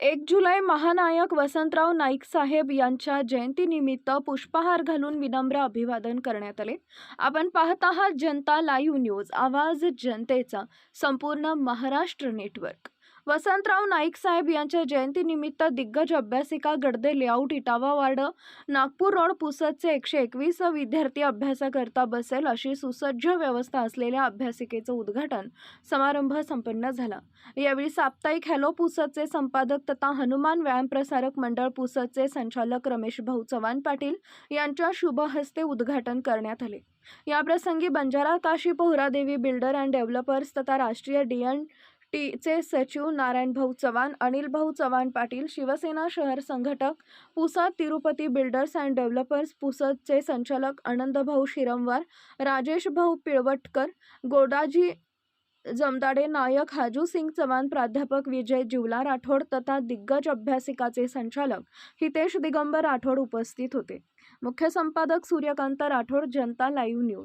एक जुलै महानायक वसंतराव नाईक साहेब यांच्या जयंतीनिमित्त पुष्पहार घालून विनम्र अभिवादन करण्यात आले. आपण पाहत आहात जनता लाईव्ह न्यूज आवाज जनतेचा संपूर्ण महाराष्ट्र नेटवर्क. वसंतराव नाईक साहेब यांच्या जयंतीनिमित्त दिग्गज अभ्यासिका Gadde layout Itawa ward Nagpur road पुसदचे एकशे एकवीस विद्यार्थी अभ्यासाकरता बसेल अशी सुसज्ज व्यवस्था असलेल्या अभ्यासिकेचं उद्घाटन समारंभ संपन्न झाला. यावेळी साप्ताहिक हॅलो पुसदचे संपादक तथा हनुमान व्यायाम प्रसारक मंडळ पुसदचे संचालक रमेश भाऊ चव्हाण पाटील यांच्या शुभ हस्ते उद्घाटन करण्यात आले. याप्रसंगी Banjara Kashi Pohradevi builder and developers तथा राष्ट्रीय डी एन टीचे सचिव नारायणभाऊ चव्हाण अनिल भाऊ चव्हाण पाटील शिवसेना शहर संघटक Pusad Tirupati builders and developers पुसदचे संचालक आनंदभाऊ शिरमवार राजेशभाऊ पिळवटकर गोडाजी जमदाडे नायक हाजू सिंग चव्हाण प्राध्यापक विजय जिवला राठोड तथा दिग्गज अभ्यासिकाचे संचालक हितेश दिगंबर राठोड उपस्थित होते. मुख्य संपादक सूर्यकांत राठोड जनता लाईव्ह न्यूज.